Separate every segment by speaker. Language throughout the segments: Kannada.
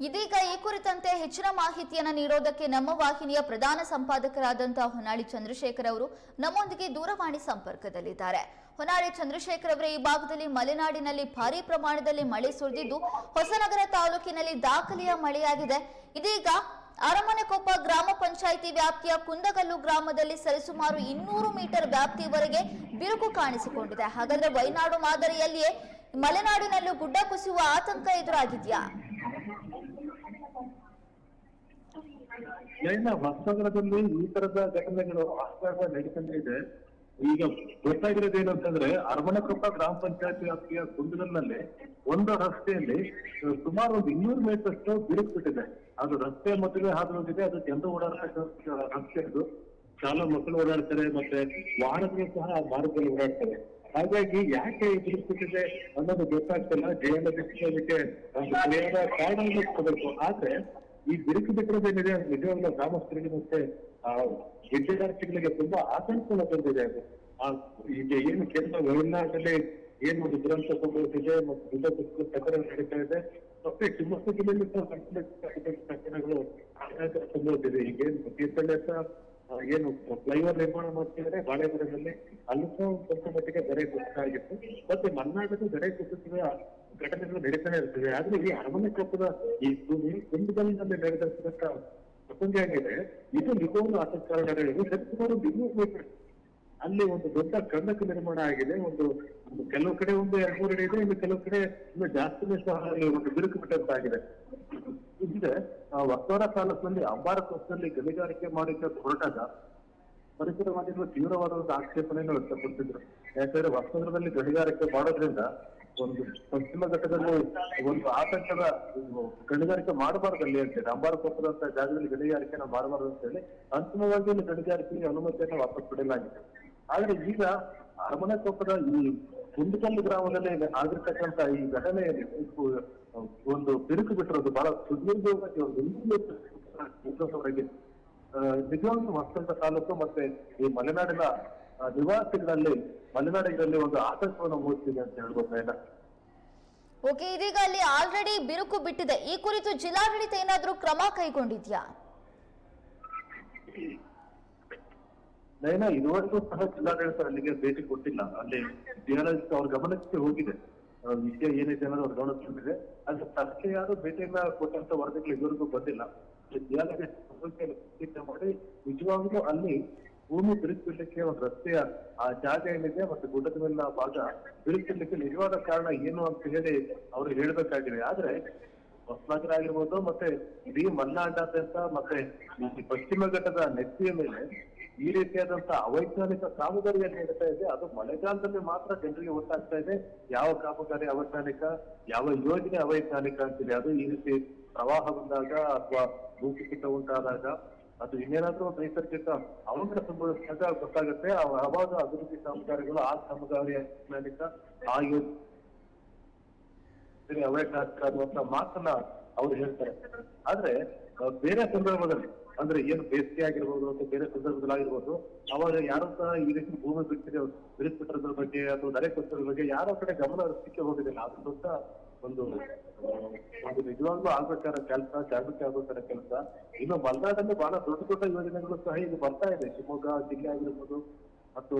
Speaker 1: ಇದೀಗ ಈ ಕುರಿತಂತೆ ಹೆಚ್ಚಿನ ಮಾಹಿತಿಯನ್ನು ನೀಡೋದಕ್ಕೆ ನಮ್ಮ ವಾಹಿನಿಯ ಪ್ರಧಾನ ಸಂಪಾದಕರಾದಂತಹ ಹೊನ್ನಾಳಿ ಚಂದ್ರಶೇಖರ್ ಅವರು ನಮ್ಮೊಂದಿಗೆ ದೂರವಾಣಿ ಸಂಪರ್ಕದಲ್ಲಿದ್ದಾರೆ. ಹೊನ್ನಾಳಿ ಚಂದ್ರಶೇಖರ್ ಅವರೇ, ಈ ಭಾಗದಲ್ಲಿ ಮಲೆನಾಡಿನಲ್ಲಿ ಭಾರಿ ಪ್ರಮಾಣದಲ್ಲಿ ಮಳೆ ಸುರಿದಿದ್ದು, ಹೊಸನಗರ ತಾಲೂಕಿನಲ್ಲಿ ದಾಖಲೆಯ ಮಳೆಯಾಗಿದೆ. ಇದೀಗ ಅರಮನೆಕೊಪ್ಪ ಗ್ರಾಮ ಪಂಚಾಯಿತಿ ವ್ಯಾಪ್ತಿಯ ಕುಂದಗಲ್ಲು ಗ್ರಾಮದಲ್ಲಿ ಸರಿಸುಮಾರು ಇನ್ನೂರು ಮೀಟರ್ ವ್ಯಾಪ್ತಿವರೆಗೆ ಬಿರುಕು ಕಾಣಿಸಿಕೊಂಡಿದೆ. ಹಾಗಾದ್ರೆ ವೈನಾಡು ಮಾದರಿಯಲ್ಲಿಯೇ ಮಲೆನಾಡಿನಲ್ಲೂ ಗುಡ್ಡ ಕುಸಿಯುವ ಆತಂಕ ಎದುರಾಗಿದೆಯಾ?
Speaker 2: ಜೈನ ಹೊಸನಗರದಲ್ಲಿ ಈ ತರದ ಘಟನೆಗಳು ಆಗಾಗ ನಡೀತಾನೆ ಇದೆ. ಈಗ ಗೊತ್ತಾಗಿರೋದು ಏನು ಅಂತಂದ್ರೆ ಅರಮನೆಕೊಪ್ಪ ಗ್ರಾಮ ಪಂಚಾಯತ್ ವ್ಯಾಪ್ತಿಯ ಕುಂದಗಲ್ನಲ್ಲಿ ಒಂದು ರಸ್ತೆಯಲ್ಲಿ ಸುಮಾರು ಒಂದು ಇನ್ನೂರು ಮೀಟರ್ ಅಷ್ಟು ಬಿರುಕು ಬಿಟ್ಟಿದೆ ಅದು ರಸ್ತೆ ಮಧ್ಯೆ ಹಾದು ಹೋಗಿದೆ ಅದು ಜನರು ಓಡಾಡ್ತಕ್ಕಂಥ ರಸ್ತೆ ಅದು. ಶಾಲಾ ಮಕ್ಕಳು ಓಡಾಡ್ತಾರೆ, ಮತ್ತೆ ವಾಹನಗಳು ಸಹ ಆ ಮಾರ್ಗದಲ್ಲಿ ಓಡಾಡ್ತಾರೆ. ಹಾಗಾಗಿ ಯಾಕೆ ಈ ಬಿರುಕು ಬಿಟ್ಟಿದೆ ಅನ್ನೋದು ಗೊತ್ತಾಗ್ತಿಲ್ಲ. ಜೈನ ಅದಕ್ಕೆ ಒಂದು ಸರಿಯಾದ ಆದ್ರೆ ಈ ಬಿರುಕು ಅದು ನಿಜವಾಗ್ಲೂ ಗ್ರಾಮಸ್ಥರಿಗೆ ಮತ್ತೆ, ಆ ವಿದ್ಯಾರ್ಥಿಗಳಿಗೆ ತುಂಬಾ ಆತಂಕಗಳ ತಂದಿದೆ ಅದು. ಆ ಈಗ ಏನು ಕೇಂದ್ರ ವೈನಾಡಲ್ಲಿ ಏನು ಒಂದು ದುರಂತ ಸಂಭವಿಸಿದೆ, ಮತ್ತು ದುಡ್ಡ ಪ್ರಕರಣ ನಡೀತಾ ಇದೆ. ಮತ್ತೆ ಶಿವಮೊಗ್ಗ ಜಿಲ್ಲೆಯಲ್ಲಿ ಸಹ ಪ್ರಕರಣಗಳು ಸಂಭವಿಸಿದೆ. ಈಗ ಏನು ತೀರ್ಥಹಳ್ಳಿ ಸಹ ಏನು ಫ್ಲೈಓವರ್ ನಿರ್ಮಾಣ ಮಾಡ್ತಿದ್ದಾರೆ. ಬಾಳೆಮರದಲ್ಲಿ ಅಲ್ಲೂ ಸಹ ಸ್ವಲ್ಪ ಮಟ್ಟಿಗೆ ಬೆಲೆ ಕುಸಿತ ಆಗಿತ್ತು. ಮತ್ತೆ ಮಲೆನಾಡಲ್ಲಿ ಬೆಲೆ ಕುಸಿತದ ಘಟನೆಗಳು ನಡೀತಾನೆ ಇರ್ತದೆ. ಆದ್ರೆ ಈ ಅರಮನೆ ಕೊಪ್ಪದ ಈ ಕುಂದಗಲ್ಲಿನಲ್ಲಿ ನಡೆದಂತ ಪ್ರಸಂಗ ಏನಿದೆ, ಇದು ನಿಜವನ್ನು ಆಸಕ್ತಿ ಸರಿಸುಮಾರು ಇನ್ನೂ ಅಲ್ಲಿ ಒಂದು ದೊಡ್ಡ ಕಂದಕ ನಿರ್ಮಾಣ ಆಗಿದೆ. ಒಂದು ಕೆಲವು ಕಡೆ ಒಂದು ಎರಡು ಮೂರು ಅಡಿ ಇದೆ, ಇನ್ನು ಕೆಲವು ಕಡೆ ಇನ್ನು ಜಾಸ್ತಿನೇ ಸಹ ಒಂದು ಬಿರುಕು ಬಿಟ್ಟಂತಾಗಿದೆ. ಇದ್ರೆ ವಕ್ತಾರ ತಾಲೂಕಿನಲ್ಲಿ, ಅಂಬಾರ ಕೋಸ್ನಲ್ಲಿ ಗಣಿಗಾರಿಕೆ ಮಾಡಿದ್ದ ಹೊರಟಾಗ ಪರಿಸರವಾದಿಗಳು ತೀವ್ರವಾದ ಆಕ್ಷೇಪಣೆಯನ್ನು ವ್ಯಕ್ತಪಡಿಸಿದ್ರು. ಯಾಕಂದ್ರೆ ವಕ್ತಾರದಲ್ಲಿ ಗಣಿಗಾರಿಕೆ ಮಾಡೋದ್ರಿಂದ ಒಂದು ಪಶ್ಚಿಮ ಘಟ್ಟದಲ್ಲಿ ಒಂದು ಆತಂಕದ ಗಣಿಗಾರಿಕೆ ಮಾಡಬಾರ್ದಲ್ಲಿ ಅಂತೇಳಿ ಅಂಬಾರ ಕೊಪ್ಪದಂತ ಜಾಗದಲ್ಲಿ ಗಣಿಗಾರಿಕೆನ ಮಾಡಬಾರ್ದು ಅಂತ ಹೇಳಿ, ಅಂತಿಮವಾಗಿ ಇಲ್ಲಿ ಗಣಿಗಾರಿಕೆಗೆ ಅನುಮತಿಯನ್ನು ವಾಪಸ್ ಪಡೆಯಲಾಗಿದೆ. ಆದ್ರೆ ಈಗ ಅರಮನೆ ಕೊಪ್ಪದ ಈ ಕುಂದಕಲ್ಲು ಗ್ರಾಮದಲ್ಲಿ ಆಗಿರ್ತಕ್ಕಂತ ಈ ಘಟನೆ ಒಂದು ಬಿರುಕು ಬಿಟ್ಟಿರೋದು ಬಹಳ ಸುದೀರ್ಘವಾಗಿ ಒಂದು ನಿಜವಾಗ್ಲೂ ಹೊಸಂತ ತಾಲೂಕು ಮತ್ತೆ ಈ ಮಲೆನಾಡಿನ ನಿವಾಸಿಗಳಲ್ಲಿ ಮಲೆನಾಡಿಗರಲ್ಲಿ ಒಂದು ಆತಂಕವನ್ನು ಮೂಡಿಸಿದೆ ಅಂತ ಹೇಳ್ಬೋದು
Speaker 1: ಓಕೆ ಇದೀಗ ಅಲ್ಲಿ ಆಲ್ರೆಡಿ ಬಿರುಕು ಬಿಟ್ಟಿದೆ. ಈ ಕುರಿತು ಜಿಲ್ಲಾಡಳಿತ ಏನಾದರೂ ಕ್ರಮ ಕೈಗೊಂಡಿದ್ಯಾ?
Speaker 2: ನಯನ ಇದುವರೆಗೂ ಸಹ ಜಿಲ್ಲಾಡಳಿತ ಅಲ್ಲಿಗೆ ಭೇಟಿ ಕೊಟ್ಟಿಲ್ಲ. ಅಲ್ಲಿ ಜಿಯಾಲಜಿಸ್ಟ್ ಅವ್ರ ಗಮನಕ್ಕೆ ಹೋಗಿದೆ. ವಿಷಯ ಏನಿದೆ ಅನ್ನೋದು ಅವ್ರ ಗಮನಕ್ಕೆ ಬಂದಿದೆ. ಅದು ತಕ್ಷಣ ಯಾರು ಭೇಟಿಯನ್ನ ಕೊಟ್ಟಂತ ವರದಿಗಳು ಇದುವರೆಗೂ ಬಂದಿಲ್ಲ. ಜಿಯಾಲಜಿಸ್ಟ್ ಮಾಡಿ ನಿಜವಾಗ್ಲೂ ಅಲ್ಲಿ ಭೂಮಿ ಬಿರುಕಿಡ್ಲಿಕ್ಕೆ ಒಂದು ರಸ್ತೆಯ, ಆ ಜಾಗ ಏನಿದೆ ಮತ್ತೆ ಗುಡ್ಡದ ಮೇಲಿನ ಭಾಗ ಬಿರುಕಿಡ್ಲಿಕ್ಕೆ ನಿಜವಾದ ಕಾರಣ ಏನು ಅಂತ ಹೇಳಿ ಅವರು ಹೇಳ್ಬೇಕಾಗಿದೆ. ಆದ್ರೆ ಆಗಿರ್ಬೋದು ಮತ್ತೆ ಇಡೀ ಮಲೆನಾಡಾದ್ಯಂತ ಮತ್ತೆ ಪಶ್ಚಿಮ ಘಟ್ಟದ ನೆತ್ತಿಯ ಮೇಲೆ ಈ ರೀತಿಯಾದಂತ ಅವೈಜ್ಞಾನಿಕ ಕಾಮಗಾರಿಯನ್ನು ನಡೀತಾ ಇದೆ. ಅದು ಮಳೆಗಾಲದಲ್ಲಿ ಮಾತ್ರ ಜನರಿಗೆ ಗೊತ್ತಾಗ್ತಾ ಇದೆ. ಯಾವ ಕಾಮಗಾರಿ ಅವೈಜ್ಞಾನಿಕ, ಯಾವ ಯೋಜನೆ ಅವೈಜ್ಞಾನಿಕ ಅಂತಿದೆ ಅದು ಈ ರೀತಿ ಪ್ರವಾಹ ಬಂದಾಗ ಅಥವಾ ಭೂಕುಸಿತ ಉಂಟಾದಾಗ ಅದು ಇನ್ನೇನಾದ್ರೂ ನೈಸರ್ಗಿಕ ಅವಘಡ ಸಂಭವಿಸಿದಾಗ ಗೊತ್ತಾಗುತ್ತೆ. ಅವ- ಅವಾಗ ಅಭಿವೃದ್ಧಿ ಕಾಮಗಾರಿಗಳು ಆ ಕಾಮಗಾರಿಯ ಮೇಲಿಂದ ಆ ಯೋಜನೆ ಅನ್ನುವಂತ ಮಾತನ್ನ ಅವ್ರು ಹೇಳ್ತಾರೆ. ಆದ್ರೆ ಬೇರೆ ಸಂದರ್ಭದಲ್ಲಿ, ಅಂದ್ರೆ ಏನು ಬೇಸಿಗೆ ಆಗಿರ್ಬೋದು ಅಥವಾ ಬೇರೆ ಸಂದರ್ಭದಲ್ಲಿ ಆಗಿರ್ಬೋದು, ಅವಾಗ ಯಾರು ಸಹ ಈ ರೀತಿ ಭೂಮಿ ಬಿಟ್ಟಿದೆ ಬಿಡಿಸ್ಬಿಟ್ಟಿರೋದ್ರ ಬಗ್ಗೆ ಅಥವಾ ನೆರೆ ಕೊಟ್ಟಿರೋದ್ರ ಬಗ್ಗೆ ಯಾರೋ ಕಡೆ ಗಮನ ಹರಿಸಲಿಕ್ಕೆ ಹೋಗಿದಿಲ್ಲ ಅದು ದೊಡ್ಡ ಒಂದು ಒಂದು ನಿಜವಾಗ್ಲೂ ಆಗ್ಬೇಕಾದ ಕೆಲಸ ಜಾಗೃತಿ ಆಗ್ಬೇಕಾದ ಕೆಲಸ. ಇನ್ನು ಮಲೆನಾಡಲ್ಲಿ ಬಹಳ ದೊಡ್ಡ ದೊಡ್ಡ ಯೋಜನೆಗಳು ಸಹ ಈಗ ಬರ್ತಾ ಇದೆ. ಶಿವಮೊಗ್ಗ ಜಿಲ್ಲೆ ಆಗಿರ್ಬೋದು ಮತ್ತು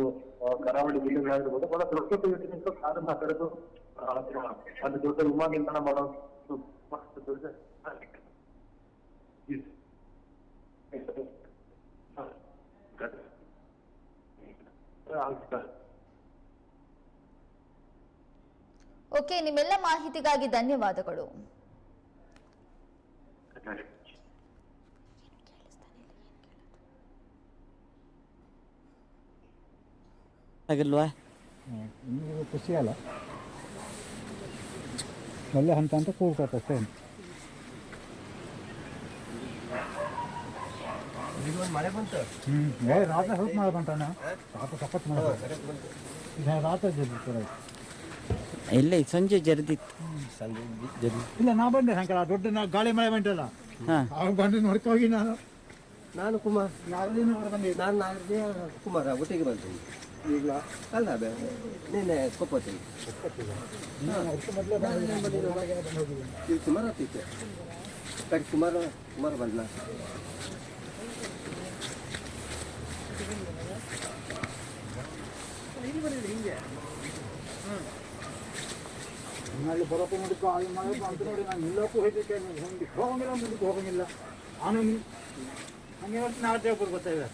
Speaker 2: ಕರಾವಳಿ ಜಿಲ್ಲೆಗಳಾಗಿರ್ಬೋದು ಬಹಳ ದೊಡ್ಡ ದೊಡ್ಡ ಯೋಜನೆಗಳು ಕಾರನ್ನ ಕರೆದು ಅಲ್ಲಿ ದೊಡ್ಡ ವಿಮಾನ ನಿಲ್ದಾಣ ಮಾಡೋ ಮಸ್ತ್ ದೊಡ್ಡ ಇದು. ಆಗ್ತಾ ಇದೆ.
Speaker 1: ಓಕೆ ನಿಮ್ಮೆಲ್ಲ ಮಾಹಿತಿಗಾಗಿ ಧನ್ಯವಾದಗಳು.
Speaker 3: ಆಗಿಲ್ವಾ?
Speaker 4: ಖುಷಿ ಅಲ್ಲ. ಒಳ್ಳೆ ಹಂತ ಅಂತ ಅಷ್ಟೇ.
Speaker 5: ಮಳೆ ಬಂತು
Speaker 4: ಹ್ಞೂ ಏ ರಾತ್ರಿ ಹೆಲ್ಪ್ ಮಳೆ ಬಂತಾನೆ ರಾತ್ರಿ ಸಖತ್ ರಾತ್ರಿ ಜಲ್ದಿ.
Speaker 3: ಇಲ್ಲೇ ಸಂಜೆ ಜರ್ದಿತ್ತು.
Speaker 4: ಇಲ್ಲ ನಾ ಬಂದೆ ಸಾಯಂಕಾಲ ದೊಡ್ಡ ನಾ ಗಾಳಿ ಮಳೆ ಬಂಟಲ್ಲ
Speaker 3: ಹಾಂ.
Speaker 4: ಆವಾಗ ಬಂದು ನೋಡ್ಕೋಗಿ ನಾನು.
Speaker 5: ನಾನು ಕುಮಾರ್.
Speaker 4: ಯಾವುದೇ ನೋಡಿ
Speaker 5: ನಾನು ನಾಳೆ ಕುಮಾರ ಒಟ್ಟಿಗೆ ಬಂತೀನಿ
Speaker 4: ಈಗ
Speaker 5: ಅಲ್ಲ ಬೇ ನಿನ್ನೆ ಕೊಪ್ಪತ್ತೀನಿ
Speaker 4: ಇಲ್ಲಿ
Speaker 5: ಕುಮಾರ ಸುಮಾರು ಹೊತ್ತಿತ್ತು ಕಡೆ ಕುಮಾರ ಕುಮಾರ ಬಂದ
Speaker 4: ಅಲ್ಲಿ ಬರೋಕ್ಕೂ ನೋಡಿಕೊ ಅಲ್ಲಿ ಅಂತ ನೋಡಿ ನಾನು ನಿಲ್ಲಕ್ಕೂ ಹೋಗ್ಲಿಕ್ಕೆ ಹೋಗಂಗಿಲ್ಲ ಮುಂದಕ್ಕೆ ಹೋಗಂಗಿಲ್ಲ ಆಮೇಲೆ ಹಂಗೆ ನಾಳೆ ಬರ್ತಾರೆ